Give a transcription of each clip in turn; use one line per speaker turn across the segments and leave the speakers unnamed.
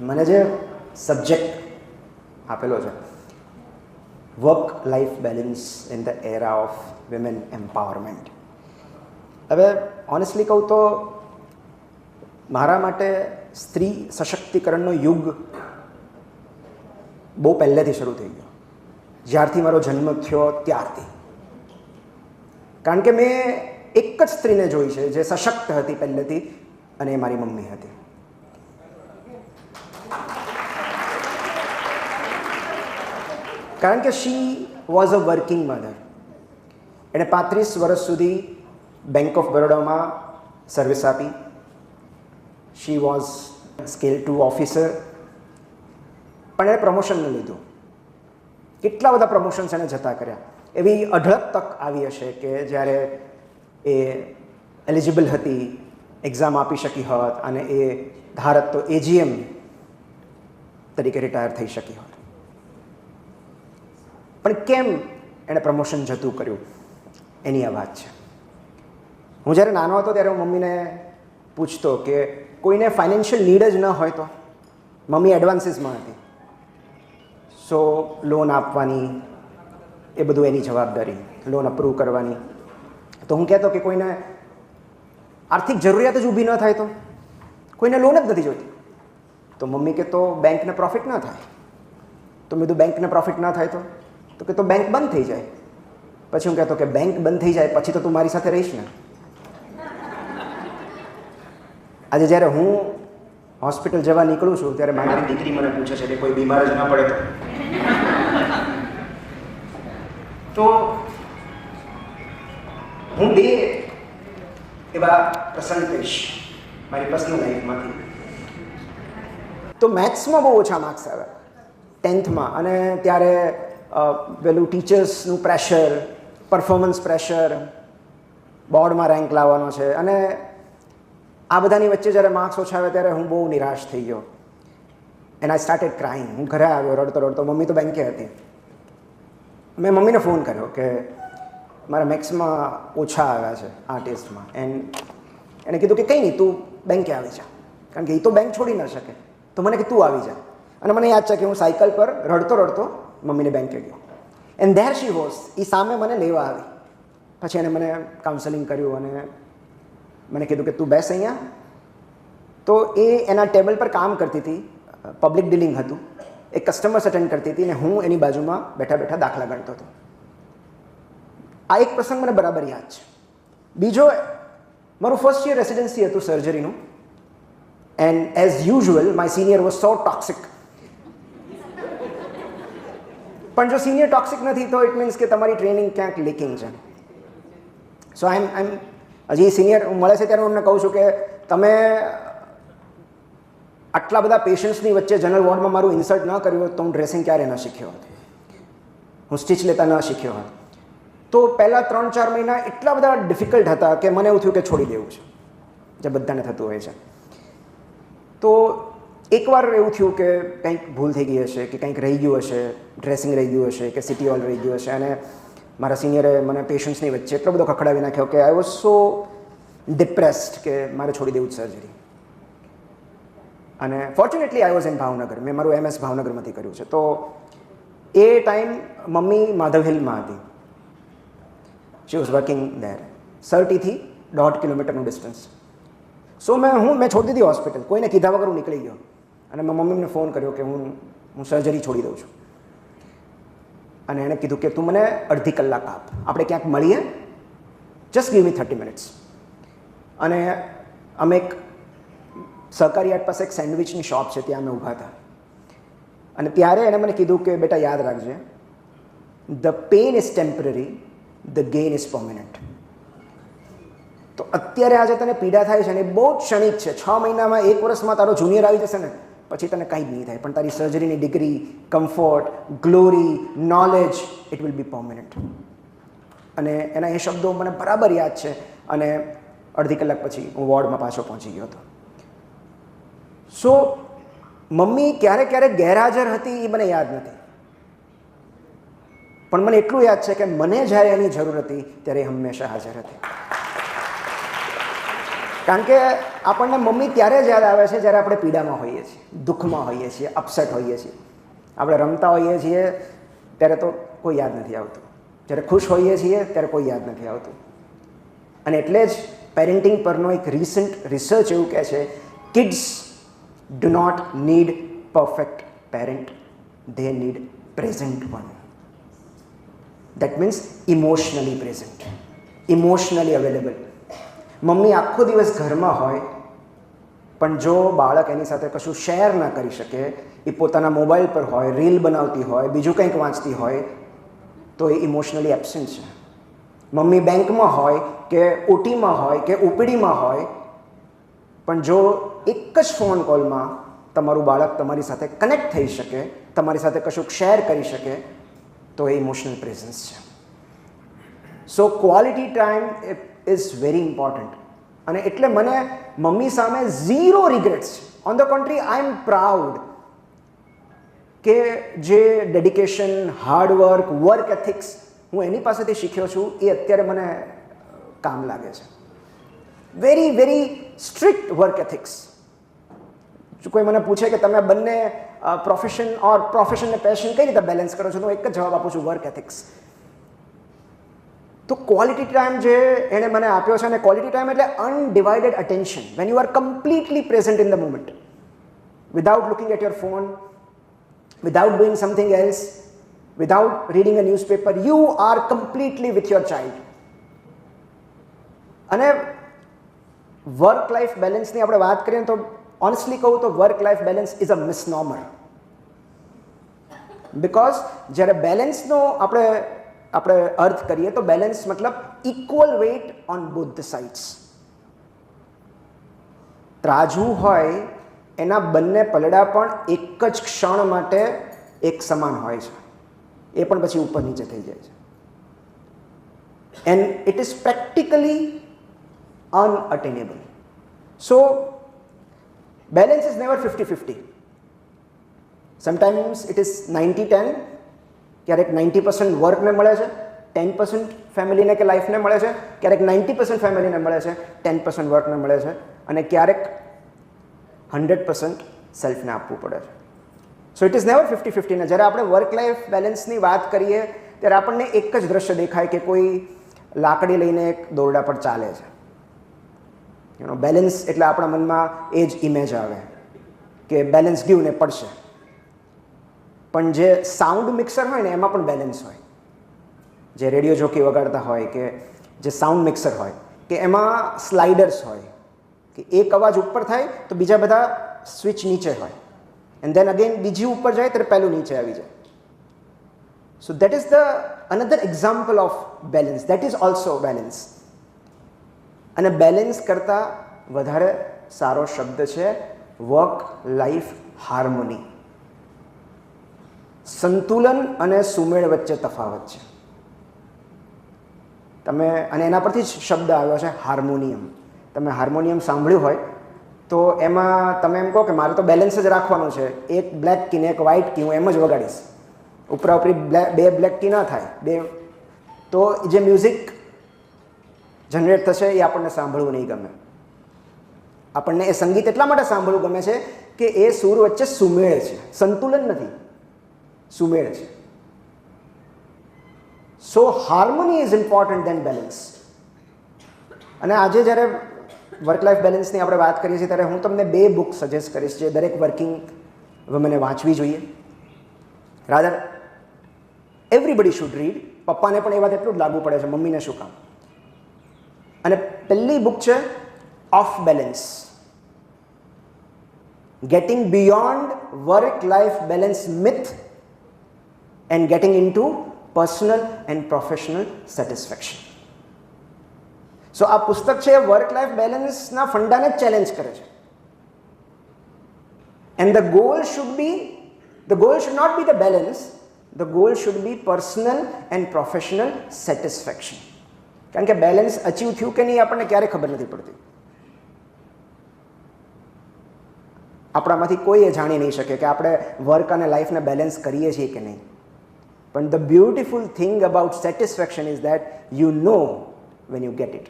મને જે સબ્જેક્ટ આપેલો છે work life balance in the era of women empowerment હવે ઓનેસ્ટલી કહું તો મારા માટે સ્ત્રી સશક્તિકરણનો યુગ બહુ પહેલેથી શરૂ થઈ ગયો. જ્યારથી મારો જન્મ થયો ત્યારથી. કારણ કે મેં એક જ સ્ત્રીને જોઈ છે જે સશક્ત હતી પહેલેથી અને એ મારી મમ્મી હતી. કારણ કે she was a working mother એણે પાંત્રીસ વર્ષ સુધી બેંક ઓફ બરોડામાં સર્વિસ આપી. She was scale two officer પણ એણે પ્રમોશન ન લીધું. કેટલા બધા પ્રમોશન્સ એણે જતા કર્યા. એવી અઢળક તક આવી હશે કે જ્યારે એ એલિજિબલ હતી એક્ઝામ આપી શકી હોત અને એ ધારત તો એજીએમ તરીકે રિટાયર થઈ શકી હોત. પણ કેમ એણે પ્રમોશન જતું કર્યું? એની આ વાત છે. હું જ્યારે નાનો હતો ત્યારે હું મમ્મીને પૂછતો કે કોઈને ફાઇનાન્શિયલ નીડ જ ન હોય તો? મમ્મી એડવાન્સીસમાં હતી. સો લોન આપવાની, એ બધું એની જવાબદારી લોન અપ્રૂવ કરવાની. તો હું કહેતો કે કોઈને આર્થિક જરૂરિયાત જ ઊભી ન થાય તો? કોઈને લોન જ નથી જોઈતી. તો મમ્મી કે તો બેંકને પ્રોફિટ ન થાય. તો મેં કીધું બેંકને પ્રોફિટ ન થાય તો? તો કે તો બેંક બંધ થઈ જાય. પછી હું કહેતો કે બેંક બંધ થઈ જાય પછી તો તું મારી સાથે રહીશ ને. આજે જ્યારે હું હોસ્પિટલ જવા નીકળું છું ત્યારે મારી દીકરી મને પૂછે છે કે કોઈ બીમાર જ ના પડે તો. હું બે એવા પ્રસંગ કહીશ મારી પર્સનલ લાઈફમાંથી તો મેથ્સમાં બહુ ઓછા માર્ક્સ આવ્યા ટેન્થમાં અને ત્યારે પેલું ટીચર્સનું પ્રેશર પરફોર્મન્સ પ્રેશર બોર્ડમાં રેન્ક લાવવાનો છે. અને આ બધાની વચ્ચે જ્યારે માર્ક્સ ઓછા આવ્યા ત્યારે હું બહુ નિરાશ થઈ ગયો. એન્ડ આઈ સ્ટાર્ટેડ ક્રાઇંગ હું ઘરે આવ્યો, રડતો રડતો. મમ્મી તો બેંકે હતી. મેં મમ્મીને ફોન કર્યો કે મારા મેક્સમાં ઓછા આવ્યા છે, આ ટેસ્ટમાં એન્ડ એણે કીધું કે કંઈ નહીં, તું બેંકે આવી જા. કારણ કે એ તો બેંક છોડી ન શકે. તો મને કે તું આવી જા. અને મને યાદ છે કે હું સાયકલ પર રડતો રડતો મમ્મીને બેંકે ગયો. એન્ડ ધેર શી વોઝ એ સામે મને લેવા આવી. પછી એણે મને કાઉન્સેલિંગ કર્યું અને મને કીધું કે તું બેસ અહીંયા. તો એ એના ટેબલ પર કામ કરતી હતી. પબ્લિક ડીલિંગ હતું. એ કસ્ટમર્સ અટેન્ડ કરતી હતી અને હું એની બાજુમાં બેઠા બેઠા દાખલા ગણતો હતો. આ એક પ્રસંગ મને બરાબર યાદ છે. બીજો, મારું ફર્સ્ટ યર રેસિડેન્સી હતું સર્જરીનું and as usual my senior was so toxic પણ જો સિનિયર ટોક્સિક નથી, તો ઇટ મીન્સ કે તમારી ટ્રેનિંગ ક્યાંક લીકિંગ છે. સો આઈ એમ આઈ એમ હજી સિનિયર મળે છે ત્યારે હું એમને કહું છું કે તમે આટલા બધા પેશન્ટ્સની વચ્ચે જનરલ વોર્ડમાં મારું ઇન્સર્ટ ન કર્યું હોત તો હું ડ્રેસિંગ ક્યારે ન શીખ્યો હોત? હું સ્ટીચ લેતા ન શીખ્યો હોત. તો પહેલાં ત્રણ ચાર મહિના એટલા બધા ડિફિકલ્ટ હતા કે મને એવું થયું કે છોડી દેવું છે. જે બધાને થતું હોય છે. તો એકવાર એવું થયું કે કંઈક ભૂલ થઈ ગઈ હશે, કે કંઈક રહી ગયું હશે ડ્રેસિંગ રહી ગયું હશે, કે સિટી હોલ રહી ગયું હશે, અને મારા સિનિયરે મને પેશન્ટ્સની વચ્ચે એટલો બધો ખખડાવી નાખ્યો કે આઈ વોઝ સો ડિપ્રેસ્ડ કે મારે છોડી દેવું જ સર્જરી અને fortunately I was in Bhavnagar. મેં મારું એમએસ ભાવનગરમાંથી કર્યું છે. તો એ ટાઈમ મમ્મી માધવ હિલમાં હતી શી વોઝ વર્કિંગ દેર સર્ટીથી દોઢ કિલોમીટરનું ડિસ્ટન્સ સો મેં હું, મેં છોડી દીધી હોસ્પિટલ કોઈને કીધા વગર હું નીકળી ગયો. અને મેં મમ્મીને ફોન કર્યો કે હું હું સર્જરી છોડી દઉં છું. અને એણે કીધું કે તું મને અડધી કલાક આપ. આપણે ક્યાંક મળીએ? Just give me thirty minutes અને અમે એક સહકારી હાટ પાસે એક સેન્ડવિચની શોપ છે, ત્યાં અમે ઊભા હતા. અને ત્યારે એણે મને કીધું કે, બેટા, યાદ રાખજે the pain is temporary the gain is permanent તો અત્યારે આજે તને પીડા થાય છે ને બહુ જ ક્ષણિક છે. છ મહિનામાં એક વર્ષમાં તારો જુનિયર આવી જશે ને પછી તને કંઈ જ નહીં થાય. પણ તારી સર્જરીની degree comfort glory knowledge it will be permanent અને એના એ શબ્દો મને બરાબર યાદ છે. અને અડધી કલાક પછી હું વોર્ડમાં પાછો પહોંચી ગયો હતો. સો મમ્મી ક્યારેક ક્યારેક ગેરહાજર હતી એ મને યાદ નથી. પણ મને એટલું યાદ છે કે મને જ્યારે એની જરૂર હતી, ત્યારે હંમેશા હાજર હતી. કારણ કે આપણને મમ્મી ત્યારે જ યાદ આવે છે જ્યારે આપણે પીડામાં હોઈએ છીએ, દુઃખમાં હોઈએ છીએ અપસેટ હોઈએ છીએ. આપણે રમતા હોઈએ છીએ ત્યારે તો કોઈ યાદ નથી આવતું. જ્યારે ખુશ હોઈએ છીએ ત્યારે કોઈ યાદ નથી આવતું. અને એટલે જ પેરેન્ટિંગ પરનો એક રિસન્ટ રિસર્ચ એવું કહે છે kids do not need perfect parent they need present one that means emotionally present emotionally available mummy આખો દિવસ ઘરમાં હોય, પણ જો બાળક એની સાથે કશું શેર ના કરી શકે, એ પોતાના મોબાઈલ પર હોય રીલ બનાવતી હોય, બીજું કંઈક વાંચતી હોય, તો એ ઇમોશનલી એબસેન્ટ છે. મમ્મી બેંકમાં હોય કે ઓટીમાં હોય કે ઓપીડીમાં હોય, પણ જો એક જ ફોન કોલમાં તમારું બાળક તમારી સાથે કનેક્ટ થઈ શકે, તમારી સાથે કશુંક શેર કરી શકે, તો એ ઇમોશનલ પ્રેઝન્સ છે. So quality time is very important અને એટલે મને મમ્મી સામે zero regrets on the contrary I am proud કે જે ડેડિકેશન હાર્ડવર્ક વર્ક એથિક્સ હું એની પાસેથી શીખ્યો છું, એ અત્યારે મને કામ લાગે છે. Very very strict work ethics જો કોઈ મને પૂછે કે તમે બંને પ્રોફેશન ઓર પ્રોફેશન ને પેશન કઈ રીતે બેલેન્સ કરો છો, તો એક જ જવાબ આપું છું વર્ક એથિક્સ તો ક્વોલિટી ટાઈમ જે એણે મને આપ્યો છે અને ક્વોલિટી ટાઈમ એટલે undivided attention when you are completely present in the moment without looking at your phone without doing something else without reading a newspaper you are completely with your child અને work life બેલેન્સની આપણે વાત કરીએ તો honestly કહું તો work life balance is a misnomer because જ્યારે બેલેન્સનો આપણે આપણે અર્થ કરીએ તો બેલેન્સ મતલબ equal weight on both the sides ત્રાજવું હોય, એના બંને પલડા પણ એક જ ક્ષણ માટે એક સમાન હોય છે. એ પણ પછી ઉપર નીચે થઈ જાય છે. And it is practically unattainable so balance is never fifty fifty sometimes it is ninety ten ક્યારેક નાઇન્ટી પર્સન્ટ વર્કને મળે છે ટેન પર્સન્ટ ફેમિલીને કે લાઈફને મળે છે, ક્યારેક નાઇન્ટી પર્સન્ટ ફેમિલીને મળે છે ટેન પર્સન્ટ વર્કને મળે છે અને ક્યારેક હંડ્રેડ પર્સન્ટ સેલ્ફને આપવું પડે છે. So it is never fifty ફિફ્ટીને જ્યારે આપણે વર્ક લાઈફ બેલેન્સની વાત કરીએ, ત્યારે આપણને એક જ દ્રશ્ય દેખાય કે કોઈ લાકડી લઈને એક દોરડા પર ચાલે છે. યુ બેલેન્સ એટલે આપણા મનમાં એ જ ઇમેજ આવે કે બેલેન્સ ગયું ને પડશે. પણ જે સાઉન્ડ મિક્સર હોય ને, એમાં પણ બેલેન્સ હોય. જે રેડિયો જોકી વગાડતા હોય કે જે સાઉન્ડ મિક્સર હોય, કે એમાં સ્લાઇડર્સ હોય, કે એક અવાજ ઉપર થાય તો બીજા બધા સ્વિચ નીચે હોય. એન્ડ દેન અગેન બીજી ઉપર જાય ત્યારે પહેલું નીચે આવી જાય. So that is the another example of balance that is also balance અને બેલેન્સ કરતાં વધારે સારો શબ્દ છે વર્ક લાઈફ હાર્મોની સંતુલન અને સુમેળ વચ્ચે તફાવત છે. તમે, અને એના પરથી જ શબ્દ આવ્યો છે હાર્મોનિયમ. તમે હાર્મોનિયમ સાંભળ્યું હોય, તો એમાં તમે એમ કહો કે મારે તો બેલેન્સ જ રાખવાનું છે. એક બ્લેક કી ને એક વ્હાઇટ કી હું એમ જ વગાડીશ. ઉપરા ઉપરી બે બ્લેક કી ના થાય, બે. તો જે મ્યુઝિક જનરેટ થશે એ આપણને સાંભળવું નહીં ગમે. આપણને એ સંગીત એટલા માટે સાંભળવું ગમે છે કે એ સૂર વચ્ચે સુમેળ છે. સંતુલન નથી. સુમેળ છે. So harmony is important then balance અને આજે જ્યારે વર્ક લાઈફ બેલેન્સની આપણે વાત કરીએ છીએ, ત્યારે હું તમને બે બુક સજેસ્ટ કરીશ જે દરેક વર્કિંગ મને વાંચવી જોઈએ. રાધર એવરીબડી શુડ રીડ પપ્પાને પણ એ વાત એટલું જ લાગુ પડે છે, મમ્મીને શું કામ? અને પહેલી બુક છે of balance getting beyond work life balance myth and getting into personal and professional satisfaction so આ પુસ્તક છે વર્ક લાઈફ બેલેન્સના ફંડાને જ ચેલેન્જ કરે છે. And the goal should be the goal should not be the balance the goal should be personal and professional satisfaction કારણ કે balance achieve થયું કે નહીં આપણને ક્યારે ખબર નથી પડતી. આપણામાંથી કોઈ એ જાણી નહીં શકે કે આપણે વર્ક અને લાઈફને બેલેન્સ કરીએ છીએ કે નહીં. પણ the beautiful thing about satisfaction is that you know when you get it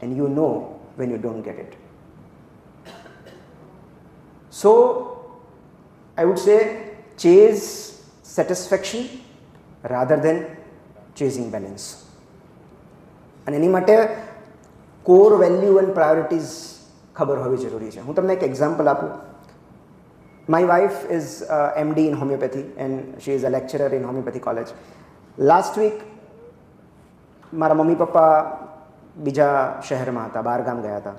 and you know when you don't get it. So I would say chase satisfaction rather than chasing balance અને એની માટે core value and priorities ખબર હોવી જરૂરી છે હું તમને એક example આપું my is is MD in homeopathy and she is a lecturer in homeopathy college last week મારા મમ્મી પપ્પા બીજા શહેરમાં હતા, બહાર ગામ ગયા હતા.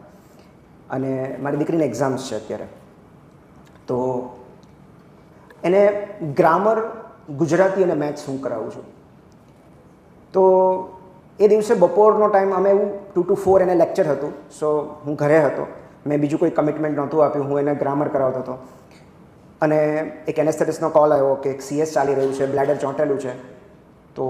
અને મારી દીકરીની એક્ઝામ્સ છે અત્યારે. તો એને ગ્રામર ગુજરાતી અને મેથ્સ હું કરાવું છું. તો એ દિવસે બપોરનો ટાઈમ અમે એવું ટુ ટુ ફોર એને લેક્ચર હતું. સો હું ઘરે હતો. મેં બીજું કોઈ કમિટમેન્ટ નહોતું આપ્યું. હું એને ગ્રામર કરાવતો હતો. અને એક એનેસ્થેટિસનો કોલ આવ્યો કે એક સીએસ ચાલી રહ્યું છે, બ્લેડર ચોંટેલું છે, તો